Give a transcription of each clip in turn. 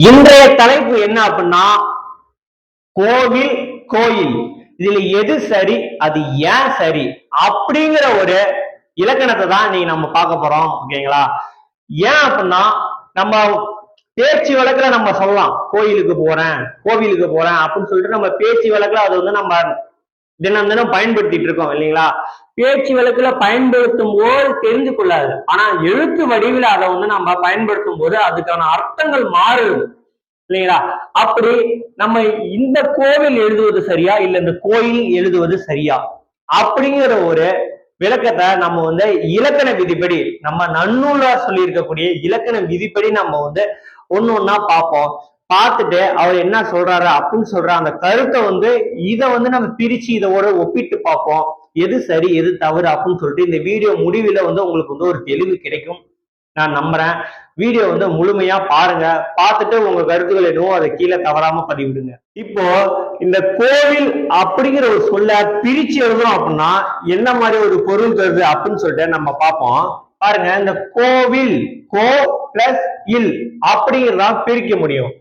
இன்றைய தலைப்பு என்ன அப்படின்னா கோவில் கோயில். இதுல எது சரி அது ஏன் சரி அப்படிங்கிற ஒரு இலக்கணத்தை தான் இன்னைக்கு நம்ம பார்க்க போறோம் ஓகேங்களா? ஏன் அப்படின்னா நம்ம பேச்சு வழக்குல நம்ம சொல்லலாம் கோயிலுக்கு போறேன் கோவிலுக்கு போறேன் அப்படின்னு சொல்லிட்டு நம்ம பேச்சு வழக்குல அது வந்து நம்ம தினம் தினம் பயன்படுத்திட்டு இருக்கோம் இல்லைங்களா? பேச்சு வழக்குல பயன்படுத்தும் போது தெரிஞ்சு கொள்ளாது. ஆனா எழுத்து வடிவில் அதை வந்து நம்ம பயன்படுத்தும் போது அதுக்கான அர்த்தங்கள் மாறுது இல்லைங்களா? அப்படி நம்ம இந்த கோவில் எழுதுவது சரியா இல்ல இந்த கோயில் எழுதுவது சரியா? அப்படிங்கிற ஒரு விளக்கத்தை நம்ம வந்து இலக்கண விதிப்படி நம்ம நன்னூலா சொல்லியிருக்கக்கூடிய இலக்கண விதிப்படி நம்ம வந்து ஒண்ணு ஒண்ணா பார்ப்போம். பார்த்துட்டு அவர் என்ன சொல்றாரு அப்படின்னு சொல்ற அந்த கருத்தை வந்து இதை வந்து நம்ம பிரிச்சு இதோட ஒப்பிட்டு பார்ப்போம். எது சரி எது தவறு அப்படின்னு சொல்லிட்டு இந்த வீடியோ முடிவில் வந்து உங்களுக்கு வந்து ஒரு தெளிவு கிடைக்கும். நான் நம்புறேன். வீடியோ வந்து முழுமையா பாருங்க. பார்த்துட்டு உங்க கருத்துக்கள் எதுவும் அதை கீழே தவறாம பதிவிடுங்க. இப்போ இந்த கோவில் அப்படிங்கிற ஒரு சொல்ல பிரிச்சு எழுதணும் அப்படின்னா என்ன மாதிரி ஒரு பொருள் தருது அப்படின்னு சொல்லிட்டு நம்ம பார்ப்போம். பாருங்க இந்த கோவில் கோ பிளஸ் இல் அப்படிங்கிறதா பிரிக்க முடியும்.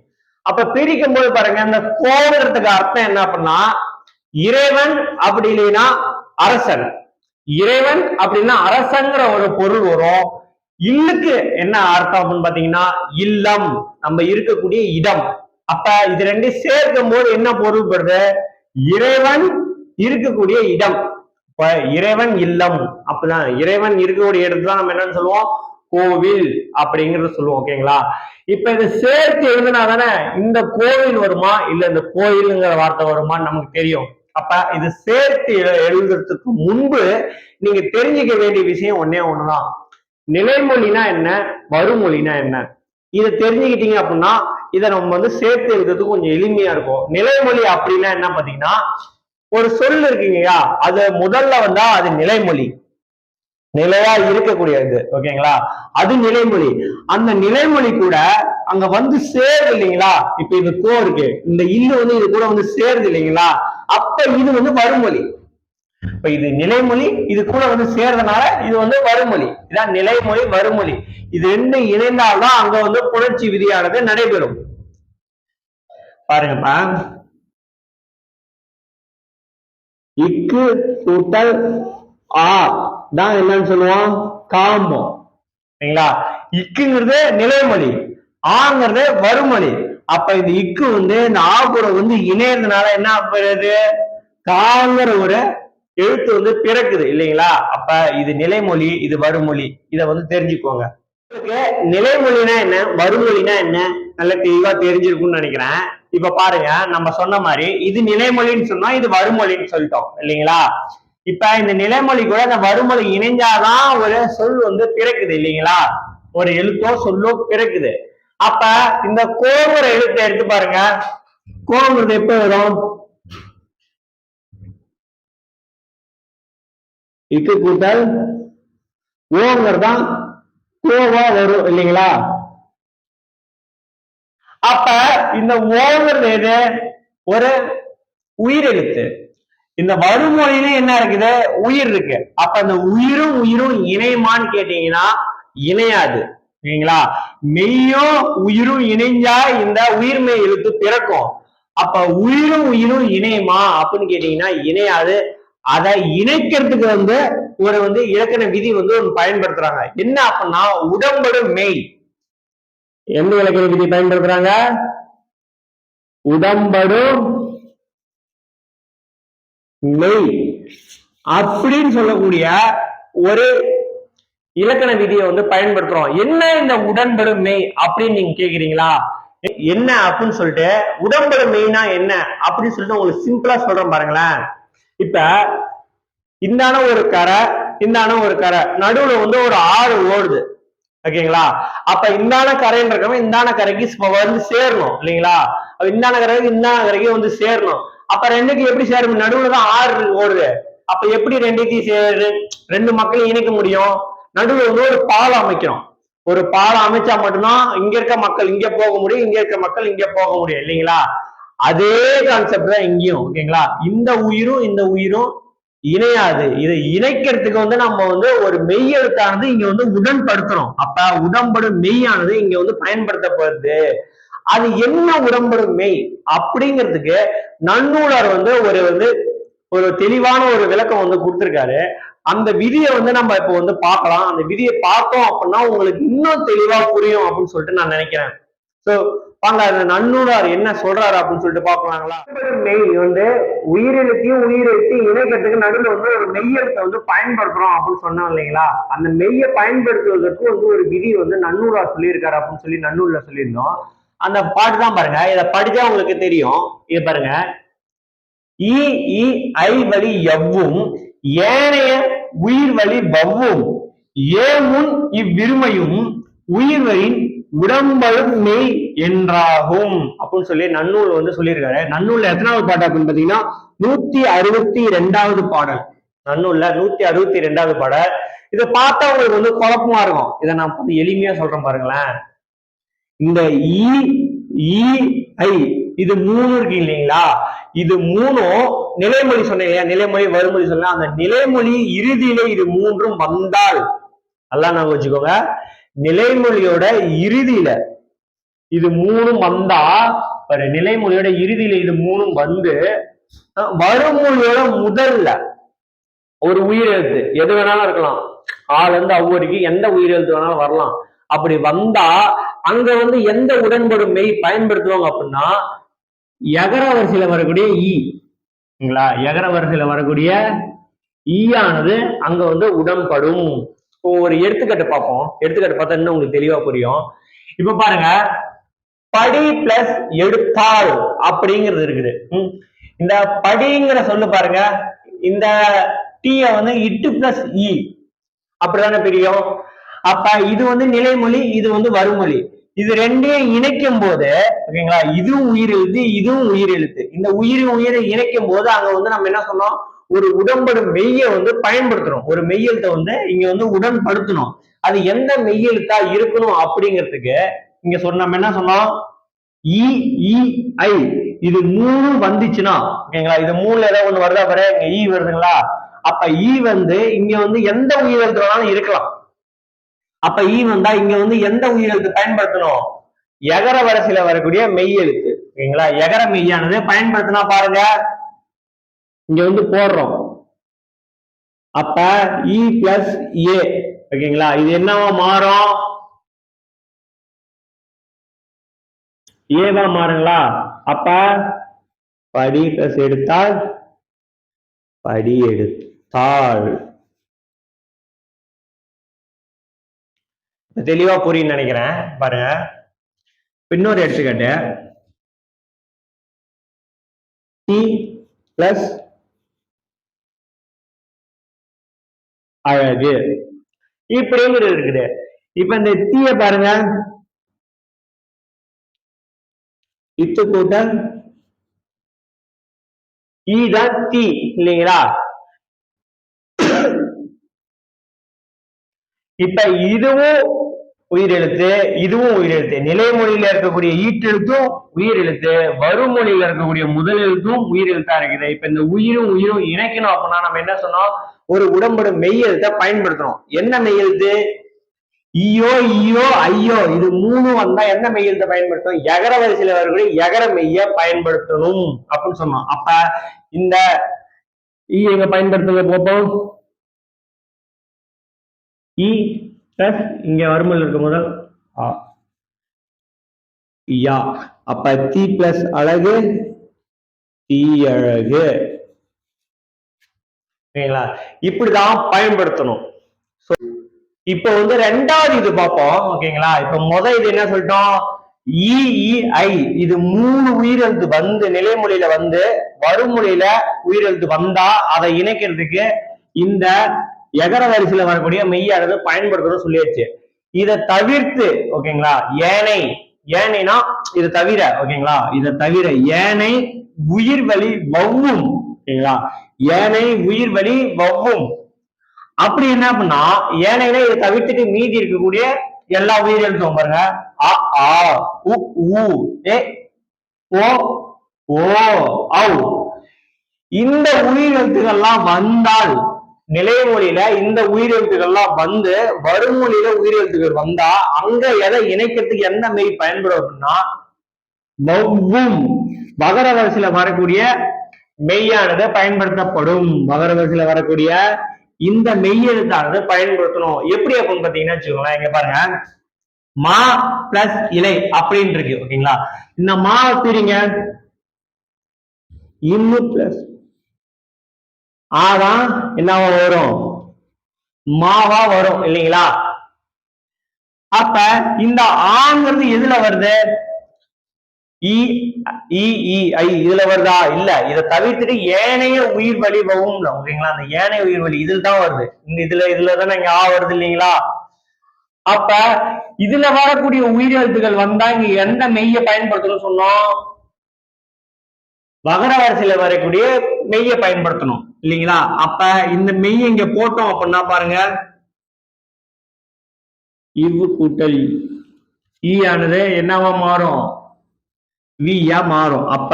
அப்ப பிரிக்கும் போது பாருங்க இந்த கோவிலுக்கு அர்த்தம் என்ன அப்படின்னா இறைவன் அப்படி இல்லைன்னா அரசன். இறைவன் அப்படின்னா அரசங்கிற ஒரு பொருள் வரும். இல்லுக்கு என்ன அர்த்தம் அப்படின்னு பாத்தீங்கன்னா இல்லம். நம்ம இருக்கக்கூடிய இடம். அப்ப இது ரெண்டையும் சேர்க்கும் போது என்ன பொருள் பெறுது? இறைவன் இருக்கக்கூடிய இடம். இப்ப இறைவன் இல்லம் அப்படிதான் இறைவன் இருக்கக்கூடிய இடத்துல நம்ம என்னன்னு சொல்லுவோம்? கோவில் அப்படிங்கறத சொல்லுவோம் ஓகேங்களா? இப்ப இதை சேர்த்து எழுதுனா தானே இந்த கோவில் வருமா இல்ல இந்த கோயிலுங்கிற வார்த்தை வருமான்னு நமக்கு தெரியும். அப்ப இது சேர்த்து எழு- எழுதுறதுக்கு முன்பு நீங்க தெரிஞ்சுக்க வேண்டிய விஷயம் ஒன்னே ஒண்ணுதான். நிலைமொழினா என்ன வருமொழினா என்ன? இதை தெரிஞ்சுக்கிட்டீங்க அப்படின்னா இதை நம்ம வந்து சேர்த்து எழுதுறதுக்கு கொஞ்சம் எளிமையா இருக்கும். நிலைமொழி அப்படின்னா என்ன பாத்தீங்கன்னா ஒரு சொல் இருக்குங்கய்யா அது முதல்ல வந்தா அது நிலைமொழி. நிலையா இருக்கக்கூடியது ஓகேங்களா? அது நிலைமொழி. அந்த நிலைமொழி கூட அங்க வந்து சேருது இல்லைங்களா? இப்ப இது கோ இருக்கு. இந்த இல்லு வந்து இது கூட வந்து சேருது இல்லைங்களா? அப்ப இது வந்து வருமொழி. இப்ப இது நிலைமொழி இது கூட வந்து சேர்றதுனால இது வந்து வருமொழி. இதான் நிலைமொழி வருமொழி. இது ரெண்டும் இணைந்தால்தான் அங்க வந்து புணர்ச்சி விதியானது நடைபெறும். பாருங்கப்பா இக்கு கூட்டல் ஆ. தான் என்னன்னு சொல்லுவோம்? காம்பம் சரிங்களா? இக்குங்கிறது நிலைமொழி. ஆங்கிறது வருமொழி அப்ப இந்த இக்கு வந்து இந்த ஆ கூட வந்து இணையதுனால என்ன பெறுது காங்கிற ஒரு எழுத்து வந்து பிறக்குது இல்லைங்களா? அப்ப இது நிலைமொழி இது வருமொழி இத வந்து தெரிஞ்சுக்கோங்க. உங்களுக்கு நிலைமொழினா என்ன? வருமொழினா என்ன? நல்ல தெளிவா தெரிஞ்சிருக்கும்னு நினைக்கிறேன். இப்ப பாருங்க நம்ம சொன்ன மாதிரி இது நிலைமொழின்னு சொன்னா இது வருமொழின்னு சொல்லிட்டோம் இல்லைங்களா? இப்ப இந்த நிலைமொழி கூட இந்த வருமொழி இணைஞ்சாதான் ஒரு சொல் வந்து பிறக்குது இல்லைங்களா? ஒரு எழுத்தோ சொல்லோ பிறக்குது. அப்ப இந்த கோங்குற எழுத்தை எடுத்து பாருங்க. கோங்குறது எப்ப வரும்? இக்கு கூட்டல் ஓங்கிறதான் கோவா வரும் இல்லைங்களா? அப்ப இந்த ஓங்கிறது எது? ஒரு உயிரெழுத்து. இந்த வருமொழியில என்ன இருக்குது? உயிர் இருக்கு. அப்ப அந்த உயிரும் உயிரும் இணையுமான்னு கேட்டீங்கன்னா இணையாது. சரிங்களா? மெய்யும் உயிரும் இணைஞ்சா இந்த உயிர்மை எழுத்து பிறக்கும். அப்ப உயிரும் உயிரும் இணையுமா அப்படின்னு கேட்டீங்கன்னா இணையாது. அதை இணைக்கிறதுக்கு வந்து ஒரு வந்து இலக்கண விதி வந்து ஒன்று பயன்படுத்துறாங்க. என்ன அப்படின்னா உடம்படு மெய். எந்த இலக்கண விதி பயன்படுத்துறாங்க? உடம்படும் மெய். அப்படின்னு சொல்லக்கூடிய ஒரு இலக்கண விதியை வந்து பயன்படுத்துறோம். என்ன இந்த உடன்படும் மெய் அப்படின்னு நீங்க கேக்குறீங்களா? என்ன அப்படின்னு சொல்லிட்டு உடம்படும் மெய்னா என்ன அப்படின்னு சொல்லிட்டு உங்களுக்கு சிம்பிளா சொல்றேன் பாருங்களேன். இப்ப இந்தான ஒரு கரை இந்தான ஒரு கரை. நடுவுல வந்து ஒரு ஆறு ஓடுது. ஓகேங்களா? அப்ப இந்தான கரைன்னு இருக்கவன் இந்தான கரைக்கு வந்து சேரணும் இல்லைங்களா? இந்தான கரைக்கு இந்தான கரைக்கு வந்து சேரணும். அப்ப ரெண்டுக்கு எப்படி சேரும்? நடுவுல தான் ஆறு ஓடுது. அப்ப எப்படி ரெண்டுத்தையும் சேரு ரெண்டு மக்களையும் இணைக்க முடியும்? நடுவுல வந்து ஒரு பாலம் அமைக்கணும். ஒரு பாலம் அமைச்சா மட்டும்தான் இங்க இருக்க மக்கள் இங்க போக முடியும் இங்க இருக்க மக்கள் இங்க போக முடியும் இல்லைங்களா? அதே கான்செப்ட் தான் இங்கேயும் ஓகேங்களா? இந்த உயிரும் இந்த உயிரும் இணையாது. இதை இணைக்கிறதுக்கு வந்து நம்ம வந்து ஒரு மெய்யெழுத்தானது இங்க வந்து உடன்படுத்துறோம். அப்ப உடம்படு மெய்யானது இங்க வந்து பயன்படுத்தப்படுது. அது என்ன உடம்படும் மெய்? அப்படிங்கிறதுக்கு நன்னூலர் வந்து ஒரு வந்து ஒரு தெளிவான ஒரு விளக்கம் வந்து கொடுத்திருக்காரு. அந்த விதியை வந்து நம்ம இப்போ வந்து பார்க்கலாம். அந்த விதியை பார்த்தோம் அப்படின்னா உங்களுக்கு இன்னும் தெளிவா புரியும் அப்படின்னு சொல்லிட்டு நான் நினைக்கிறேன். சோ வாங்க அந்த நன்னூலார் என்ன சொல்றாரு அப்படின்னு சொல்லிட்டு பாக்கலாங்களா மெய் வந்து உயிரெழுத்தையும் உயிரெழுத்தையும் இணைக்கிறதுக்கு நடுவில் வந்து ஒரு மெய்யெழுத்தை வந்து பயன்படுத்துறோம் அப்படின்னு சொன்னோம் இல்லைங்களா? அந்த மெய்யை பயன்படுத்துவதற்கு வந்து ஒரு விதி வந்து நன்னூலார் சொல்லியிருக்காரு அப்படின்னு சொல்லி நன்னூல்ல சொல்லியிருந்தோம். அந்த பாட்டு தான் பாருங்க. இதை படிச்சா உங்களுக்கு தெரியும். இது பாருங்க. இ இ ஐ வழி எவ்வும் ஏனைய உயிர் வழி வவ்வும் ஏமுன் இவ்விருமையும் உயிர்களின் உடம்பழும் மெய் என்றாகும். அப்படின்னு சொல்லி நன்னூல் வந்து சொல்லியிருக்காரு. நன்னூல்ல எத்தனாவது பாட்டு அப்படின்னு பாத்தீங்கன்னா நூத்தி அறுபத்தி ரெண்டாவது பாடல். நன்னூல்ல நூத்தி அறுபத்தி ரெண்டாவது பாடல். இதை பார்த்தா உங்களுக்கு வந்து குழப்பமா இருக்கும். இதை நான் கொஞ்சம் எளிமையா சொல்றேன் பாருங்களேன். இந்த இ இ ஐ இது மூணு இருக்கு இல்லைங்களா? இது மூணும் நிலைமொழி சொன்னேன் இல்லையா? நிலைமொழி வறுமொழி சொன்னேன். அந்த நிலைமொழி இறுதியில இது மூன்றும் வந்தால் நல்லா நான் வச்சுக்கோங்க. நிலைமொழியோட இறுதியில இது மூணும் வந்தா ஒரு நிலைமொழியோட இறுதியில இது மூணும் வந்து அஹ், வறுமொழியோட முதல்ல ஒரு உயிரெழுத்து எது வேணாலும் இருக்கலாம். ஆள் இருந்து அவ்வளோக்கு எந்த உயிரெழுத்து வேணாலும் வரலாம். அப்படி வந்தா அங்க வந்து எந்த உடன்படும் மெய் பயன்படுத்துவாங்க அப்படின்னா எகர வரிசையில வரக்கூடிய ஈங்களா எகர வரிசையில வரக்கூடிய ஈயானது அங்க வந்து உடன்படும். இப்போ ஒரு எடுத்துக்காட்டு பார்ப்போம். எடுத்துக்காட்டு பார்த்தா இன்னும் உங்களுக்கு தெளிவா புரியும். இப்ப பாருங்க படி பிளஸ் எடுத்தாள் அப்படிங்கிறது இருக்குது. இந்த படிங்கிற சொல்லு பாருங்க இந்த டீய வந்து இட்டு பிளஸ் இ e. அப்படிதானே பிரியும்? அப்ப இது வந்து நிலைமொழி இது வந்து வருமொழி இது ரெண்டையும் இணைக்கும் போது ஓகேங்களா இதுவும் உயிர் எழுத்து இதுவும் உயிர் எழுத்து இந்த உயிர் உயிரை இணைக்கும் போது அங்க வந்து நம்ம என்ன சொன்னோம்? ஒரு உடம்படும் மெய்யை வந்து பயன்படுத்துறோம். ஒரு மெய்யெழுத்தை வந்து இங்க வந்து உடன்படுத்தணும். அது எந்த மெய்யெழுத்தா இருக்கணும் அப்படிங்கிறதுக்கு இங்க சொன்ன நம்ம என்ன சொன்னோம்? இ இ ஐ. இது மூணு வந்துச்சுன்னா ஓகேங்களா இது மூணுல ஏதாவது ஒண்ணு வருதா வர இங்க ஈ வருதுங்களா? அப்ப ஈ வந்து இங்க வந்து எந்த உயிரெழுத்து வேணாலும் இருக்கலாம். அப்ப ஈ வந்தா இங்க வந்து எந்த உயிரெழுத்து பயன்படுத்தணும்? எகர வரிசையில வரக்கூடிய மெய் எழுத்து. ஓகேங்களா? எகர மெய்யானது பயன்படுத்தினா பாருங்க. இங்க வந்து போடுறோம். அப்ப இ பிளஸ் ஏ ஓகேங்களா? இது என்னவா மாறும்? ஏவா மாறுங்களா? அப்ப படி பிளஸ் எடுத்தால் படி எடுத்தாள் தெளிவா புரியும் நினைக்கிறேன். பாருங்க. இன்னொரு எடுத்துக்காட்டு. டி பிளஸ் அழகு. E இப்படிங்கிறது இருக்குது. இப்ப இந்த தீய பாருங்க. இத்து கூட்டல் e ஈ தீ இல்லைங்களா? இப்ப இதுவும் உயிரெழுத்து இதுவும் உயிரெழுத்து. நிலைமொழியில இருக்கக்கூடிய ஈட்டெழுத்தும் உயிரெழுத்து. வருமொழியில இருக்கக்கூடிய முதல் எழுத்தும் உயிரெழுத்தா இருக்குது. இப்ப இந்த உயிரும் உயிரும் இணைக்கணும் அப்படின்னா நம்ம என்ன சொன்னோம்? ஒரு உடம்புடன் மெய்யெழுத்தை பயன்படுத்தணும் என்ன மெய்யெழுத்து? ஈயோ ஈயோ ஐயோ. இது மூணு வந்தா என்ன மெய்யெழுத்தை பயன்படுத்தணும் எகர வரிசையில வரக்கூடிய எகர மெய்ய பயன்படுத்தணும் அப்படின்னு சொன்னோம். அப்ப இந்த ஈ எங்க பயன்படுத்துங்க போப்போம் இ பிளஸ் இங்க வருமல் இருக்கும் முதல். ஆ. யா. அப்ப தி பிளஸ் அழகு தீ அழகு. சரிங்களா? இப்படிதான் பயன்படுத்தணும். இப்போ வந்து ரெண்டாவது இது பார்ப்போம். ஓகேங்களா? இப்ப முத இது என்ன சொல்லிட்டோம்? இஇஐ இது மூணு உயிரெழுத்து வந்து நிலைமொழியில வந்து வறுமொழியில உயிரெழுத்து வந்தா அதை இணைக்கிறதுக்கு இந்த எகர வரிசையில வரக்கூடிய மெய்யானது பயன்படுத்தணும் சொல்லியாச்சு. இதை தவிர்த்து ஓகேங்களா ஏனை ஏனைனா இதை தவிர ஓகேங்களா இதை தவிர ஏனை உயிர் வழி வவ்வும் ஓகேங்களா ஏனை உயிர் வழி வவ்வும். அப்படி என்ன பண்ணா ஏனையில இதை தவிர்த்துட்டு மீதி இருக்கக்கூடிய எல்லா உயிரெழுத்தும் பாருங்க. அ ஆ உ ஊ ஏ ஓ ஓ ஔ. இந்த உயிரெழுத்துக்கள்லாம் வந்தால் நிலைமொழியில இந்த உயிரெழுத்துக்கள்லாம் வந்து வருமொழியில உயிரெழுத்துக்கள் வந்தா அங்க எதை இணைக்கிறதுக்கு என்ன மெய் பயன்படும் அப்படின்னா வவ்வும். மகர வரிசையில வரக்கூடிய மெய்யானது பயன்படுத்தப்படும். மகர வரிசையில வரக்கூடிய இந்த மெய்யெழுத்தானது பயன்படுத்தணும். எப்படி அப்படின்னு பாத்தீங்கன்னா வச்சுக்கோங்களேன் இங்க பாருங்க. மா பிளஸ் இலை அப்படின்னு இருக்கு ஓகேங்களா? இந்த மா பிரிங்க இம்மு பிளஸ் ஆதான் என்னவா வரும்? மாவா வரும் இல்லைங்களா? அப்ப இந்த ஆங்கிறது எதுல வருது? இ ஐ இதுல வருதா? இல்ல. இதை தவிர்த்துட்டு ஏனைய உயிர் வழி வவும் ஓகேங்களா? அந்த ஏனைய உயிர் வழி இதுல தான் வருது. இந்த இதுல இதுல தானே இங்க ஆ வருது இல்லைங்களா? அப்ப இதுல வரக்கூடிய உயிரெழுத்துக்கள் வந்தா இங்க எந்த மெய்ய பயன்படுத்தணும்னு சொன்னோம்? வகர வரிசையில வரக்கூடிய மெய்யை பயன்படுத்தணும். இல்லைங்களா? அப்ப இந்த மெய் இங்க போட்டோம் அப்படின்னா பாருங்க. இவ்வு கூட்டல் ஈ ஆனது என்னவா மாறும்? வியா மாறும். அப்ப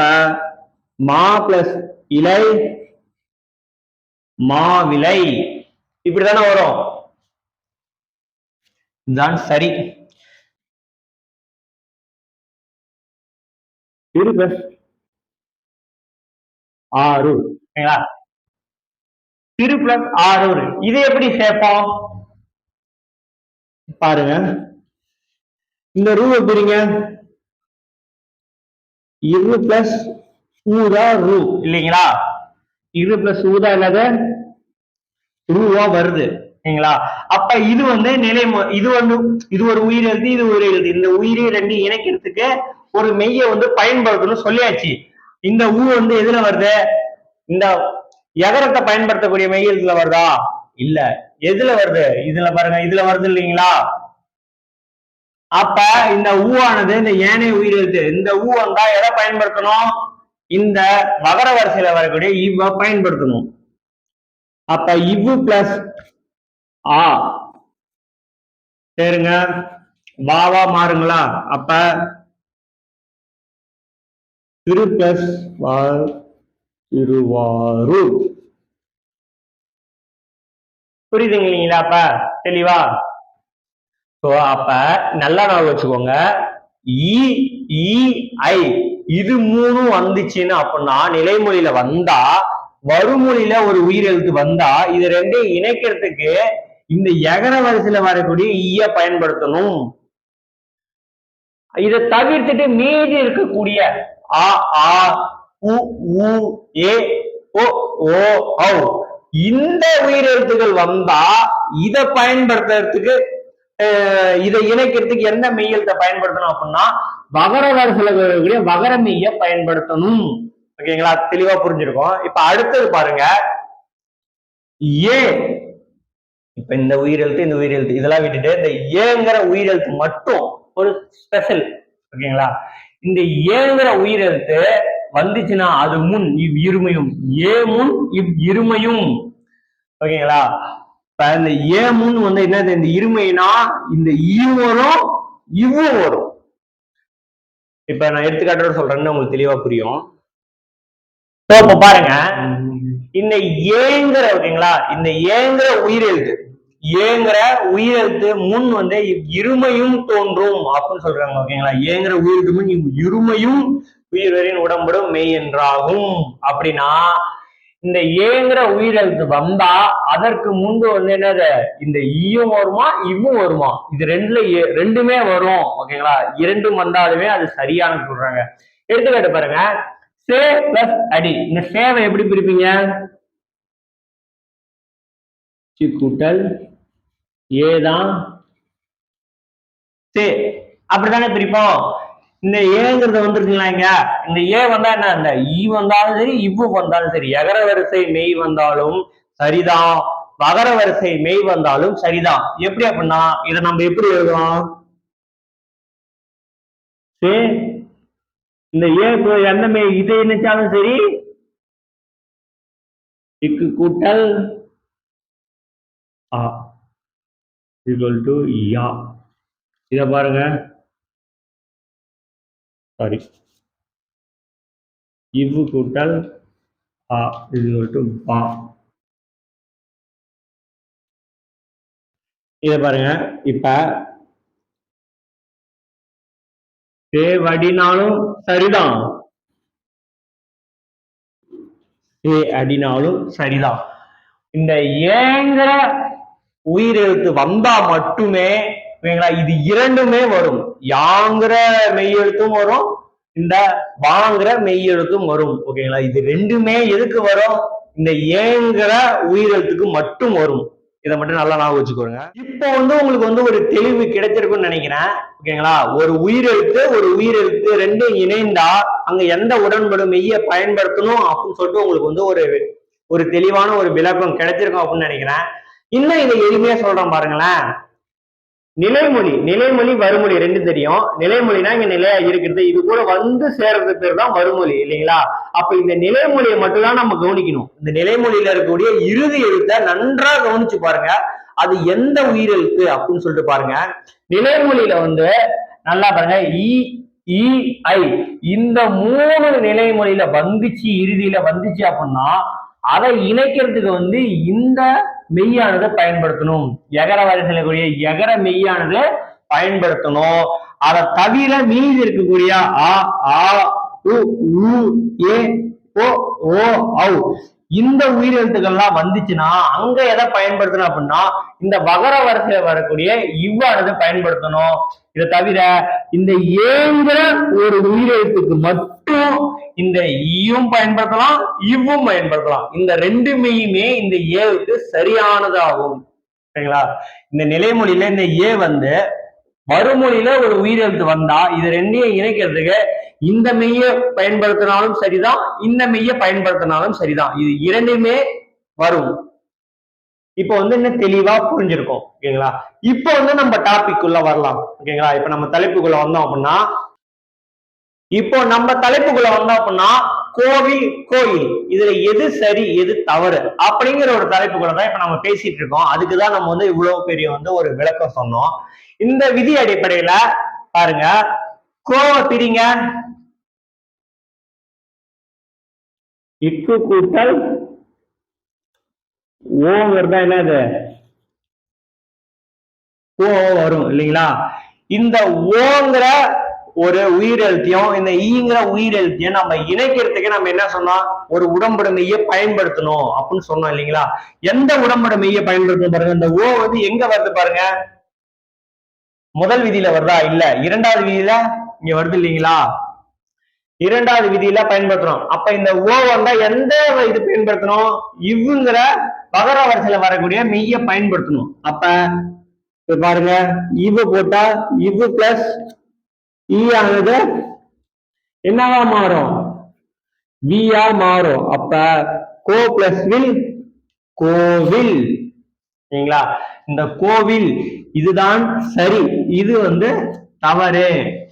மா பிளஸ் இலை மாவிலை இப்படிதானே வரும். இதுதான் சரி. இருக்கு ஆறு. ஓகேங்களா திரு பிளஸ் ஆரூர் இது எப்படி சேர்ப்போம்? பாருங்க. இந்த ரூ பிரிங்க இரு பிளஸ் ஊதா ரூ இல்லைங்களா? இரு பிளஸ் ஊதா இல்லாத ரூவா வருது. சரிங்களா? அப்ப இது வந்து நிலை இது வந்து இது ஒரு உயிர் எழுதி இது ஒரு எழுதி இந்த உயிரை ரெண்டு இணைக்கிறதுக்கு ஒரு மெய்யை வந்து பயன்படுத்தணும்னு சொல்லியாச்சு. இந்த ஊ வந்து எதுல வருது? இந்த எகரத்தை பயன்படுத்தக்கூடிய மெய் வருதா? இல்ல. எதுல வருது? இதுல பாருங்க. இதுல வருது இல்லைங்களா? அப்ப இந்த ஊவானது இந்த ஏனைய உயிரெழுத்து இந்த ஊ வந்தா எதை பயன்படுத்தணும்? இந்த மகர வரிசையில வரக்கூடிய இவ்வ பயன்படுத்தணும். அப்ப இவ்வு பிளஸ் ஆ. சரிங்க. வாவா மாறுங்களா? அப்ப திரு பிளஸ் வா திருவாரூர். புரியுதுங்க இல்லைங்களா அப்ப? தெளிவா? ஸோ அப்ப நல்லா நாள் வச்சுக்கோங்க. இ இ ஐ இது மூணும் வந்துச்சுன்னு அப்படின்னா நிலைமொழியில வந்தா வறுமொழியில ஒரு உயிரெழுத்து வந்தா இது ரெண்டையும் இணைக்கிறதுக்கு இந்த எகர வரிசையில வரக்கூடிய ஈய பயன்படுத்தணும். இதை தவிர்த்துட்டு மீதி இருக்கக்கூடிய ஆ ஆ உ உ ஏ ஓ ஓ ஔ. இந்த உயிரெழுத்துகள் வந்தா இதை பயன்படுத்துறதுக்கு இதை இணைக்கிறதுக்கு எந்த மெய்யெழுத்தை பயன்படுத்தணும் அப்படின்னா வகர வரிசையில வகர மெய்ய பயன்படுத்தணும். ஓகேங்களா? தெளிவா புரிஞ்சிருக்கும். இப்ப அடுத்தது பாருங்க. ஏ. இப்ப இந்த உயிரெழுத்து இந்த உயிரெழுத்து இதெல்லாம் விட்டுட்டு இந்த ஏங்கிற உயிரெழுத்து மட்டும் ஒரு ஸ்பெஷல். ஓகேங்களா? இந்த ஏங்கிற உயிரெழுத்து வந்துச்சுன்னா அது முன் இவ் இருமையும். ஏ முன் இவ் இருமையும். ஓகேங்களா? இப்ப இந்த ஏ முன் வந்து என்னது? இந்த இருமைனா இந்த ஈ வரும் இவ்வும் வரும். இப்ப நான் எடுத்துக்காட்டோட சொல்றேன்னு உங்களுக்கு தெளிவா புரியும். இப்ப பாருங்க. இந்த ஏங்கிற ஓகேங்களா? இந்த ஏங்கிற உயிரெழுத்து. ஏங்கிற உயிரெழுத்து முன் வந்து இருமையும் தோன்றும் அப்படின்னு சொல்றாங்க ஓகேங்களா ஏங்கிற உயிருக்கு முன் இவ் இருமையும் உயிர்வரின் உடம்படும் மெய் என்றாகும். அப்படின்னா இந்த ஏங்குற உயிரெழுத்து வந்தா அதற்கு முன்பு வந்து என்னது? இந்த ஈயும் வருமா இவ்வும் வருமா? இது ரெண்டுல ஏ- ரெண்டுமே வரும் ஓகேங்களா இரண்டும் வந்தாலுமே அது சரியான சொல்றாங்க. எடுத்துக்காட்டு பாருங்க. சே பிளஸ் அடி. இந்த சேவை எப்படி பிரிப்பீங்க? கூட்டல் ஏதான் சே. அப்படித்தானே பிரிப்போம் இந்த ஏங்கிறது வந்துருக்குங்களா இங்க? இந்த ஏ வந்தா என்ன? இந்த ஈ வந்தாலும் சரி இவ்வு வந்தாலும் சரி. எகர வரிசை மெய் வந்தாலும் சரிதான் வகர வரிசை மெய் வந்தாலும் சரிதான் எப்படி அப்படின்னா இதை நம்ம எப்படி எழுதுறோம்? சே. இந்த ஏ இப்போ எந்த மெய் இதை நினைச்சாலும் சரி. இக்கு கூட்டல் ஆ. ஈக்குவல் டு யா இதை பாருங்க. சாரி இவ்வு கூட்டல் ஆ ஈக்குவல் டு பா இதை பாருங்க. இப்ப சேவ் சரிதான். ஏ அடினாலும் சரிதான். இந்த ஏங்கிற உயிரெழுத்து வந்தா மட்டுமே ஓகேங்களா இது இரண்டுமே வரும். யாங்கிற மெய்யெழுத்தும் வரும் இந்த வாங்கிற மெய்யெழுத்தும் வரும். ஓகேங்களா? இது ரெண்டுமே எதுக்கு வரும்? இந்த ஏங்கிற உயிரெழுத்துக்கு மட்டும் வரும். இதை மட்டும் நல்லா ஞாபகம் வச்சுக்கோங்க. இப்போ வந்து உங்களுக்கு வந்து ஒரு தெளிவு கிடைச்சிருக்கும்னு நினைக்கிறேன். ஓகேங்களா? ஒரு உயிரெழுத்து ஒரு உயிரெழுத்து ரெண்டும் இணைந்தா அங்க எந்த உடன்படும் மெய்ய பயன்படுத்தணும் அப்படின்னு சொல்லிட்டு உங்களுக்கு வந்து ஒரு ஒரு தெளிவான ஒரு விளக்கம் கிடைச்சிருக்கும் அப்படின்னு நினைக்கிறேன். இன்னும் இதை எளிமையா சொல்றோம் பாருங்களேன். நிலைமொழி நிலைமொழி வருமொழி ரெண்டு தெரியும். நிலைமொழினா இங்க நிலையா இருக்கிறது இது கூட வந்து சேர்றது பேர் தான் வருமொழி இல்லைங்களா? அப்ப இந்த நிலைமொழியை மட்டும் தான் நம்ம கவனிக்கணும். இந்த நிலைமொழியில இருக்கக்கூடிய இறுதி எழுத்தை நன்றா கவனிச்சு பாருங்க. அது எந்த உயிரெழுத்து அப்படின்னு சொல்லிட்டு பாருங்க. நிலைமொழியில வந்து நல்லா பாருங்க. இ இ ஐ. இந்த மூணு நிலைமொழியில வந்துச்சு இறுதியில வந்துச்சு அப்படின்னா அதை இணைக்கிறதுக்கு வந்து இந்த மெய்யானதை பயன்படுத்தணும். எகர வரிசையில கூடிய எகர மெய்யானது பயன்படுத்தணும். அதை தவிர மீதி இருக்கக்கூடிய ஆ ஆ உ உ ஏ ஓ ஓ ஔ. இந்த உயிரெழுத்துக்கள்லாம் வந்துச்சுன்னா அங்க எதை பயன்படுத்தணும் அப்படின்னா இந்த வகர வரிசையில வரக்கூடிய இவ்வானது பயன்படுத்தணும். இதை தவிர இந்த ஏங்கிற ஒரு உயிரெழுத்துக்கு மட்டும் இந்த ஈயும் பயன்படுத்தலாம் இவ்வும் பயன்படுத்தலாம். இந்த ரெண்டுமையுமே இந்த ஏவுக்கு சரியானதாகும். சரிங்களா? இந்த நிலைமொழியில இந்த ஏ வந்து மறுமொழியில ஒரு உயிரெழுத்து வந்தா இது ரெண்டையும் இணைக்கிறதுக்கு இந்த மெய்ய பயன்படுத்தினாலும் சரிதான் இந்த மெய்ய பயன்படுத்தினாலும் சரிதான். இது இரண்டுமே வரும். இப்போ வந்து இன்னும் தெளிவா புரிஞ்சிருக்கும் ஓகேங்களா? இப்போ வந்து நம்ம டாபிக் உள்ள வரலாம் ஓகேங்களா? இப்ப நம்ம தலைப்புக்குள்ள வந்தோம் அப்படின்னா இப்போ நம்ம தலைப்புக்குள்ள வந்தோம் அப்படின்னா கோவில் கோயில் இதுல எது சரி எது தவறு அப்படிங்கிற ஒரு தலைப்புக்குள்ள தான் இப்ப நம்ம பேசிட்டு இருக்கோம். அதுக்குதான் நம்ம வந்து இவ்வளவு பெரிய வந்து ஒரு விளக்கம் சொன்னோம். இந்த விதி அடிப்படையில பாருங்க கோவ பிரிங்க. இக்கு கூட்டல் ஓங்கிறது என்னது? ஓ வரும் இல்லைங்களா? இந்த ஓங்கிற ஒரு உயிரெழுத்தையும் இந்த ஈங்கிற உயிரெழுத்தையும் நம்ம இணைக்கிறதுக்கு நம்ம என்ன சொன்னோம்? ஒரு உடம்புடைமையை பயன்படுத்தணும் அப்படின்னு சொன்னோம் இல்லைங்களா? எந்த உடம்புடைமையை பயன்படுத்தணும் பாருங்க. இந்த ஓ வந்து எங்க வருது பாருங்க? முதல் விதியில வருதா? இல்ல. இரண்டாவது விதியில இங்க வருது இல்லைங்களா? இரண்டாவது விதியில பயன்படுத்துறோம். அப்ப இந்த ஓ வந்தா எந்த இது பயன்படுத்தணும்? இவ்வுங்கிற பகர வரிசையில வரக்கூடிய மெய்யை பயன்படுத்தணும். அப்ப இப்ப பாருங்க. இவு போட்டா இவு பிளஸ் இ ஆனது என்னவா மாறும்? வியா மாறும். அப்ப கோ பிளஸ் வில் கோவில். சரிங்களா இந்த கோவில் இதுதான் சரி. இது வந்து தவறு.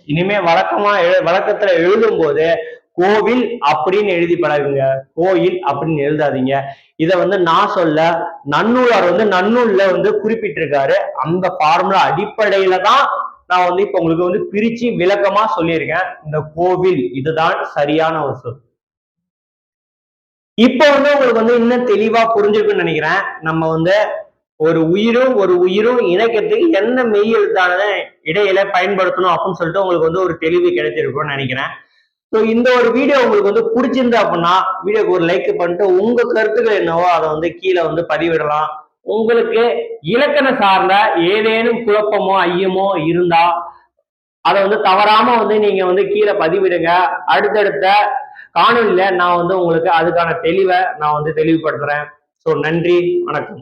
இனிமே வழக்கமா எழு- வழக்கத்துல எழுதும் போது கோவில் அப்படின்னு எழுதி பழகுங்க கோயில் அப்படின்னு எழுதாதீங்க. இத வந்து நான் சொல்ல நன்னூலார் வந்து நன்னூல்ல வந்து குறிப்பிட்டிருக்காரு. அந்த ஃபார்முலா அடிப்படையில தான் நான் வந்து இப்ப உங்களுக்கு வந்து பிரிச்சு விளக்கமா சொல்லியிருக்கேன். இந்த கோவில் இதுதான் சரியான ஒரு சொல். இப்போ வந்து உங்களுக்கு வந்து இன்னும் தெளிவா புரிஞ்சிருக்குன்னு நினைக்கிறேன். நம்ம வந்து ஒரு உயிரும் ஒரு உயிரும் இணைக்கிறதுக்கு என்ன மெய் எழுத்தானதை இடையில பயன்படுத்தணும் அப்படின்னு சொல்லிட்டு உங்களுக்கு வந்து ஒரு தெளிவு கிடைச்சிருக்கும்னு நினைக்கிறேன். ஸோ இந்த ஒரு வீடியோ உங்களுக்கு வந்து பிடிச்சிருந்து அப்படின்னா வீடியோக்கு ஒரு லைக் பண்ணிட்டு உங்க கருத்துக்கள் என்னவோ அதை வந்து கீழே வந்து பதிவிடலாம். உங்களுக்கு இலக்கண சார்ந்த ஏதேனும் குழப்பமோ ஐயமோ இருந்தா அதை வந்து தவறாம வந்து நீங்க வந்து கீழே பதிவிடுங்க. அடுத்தடுத்த காணொலியில நான் வந்து உங்களுக்கு அதுக்கான தெளிவை நான் வந்து தெளிவுபடுத்துறேன். ஸோ நன்றி வணக்கம்.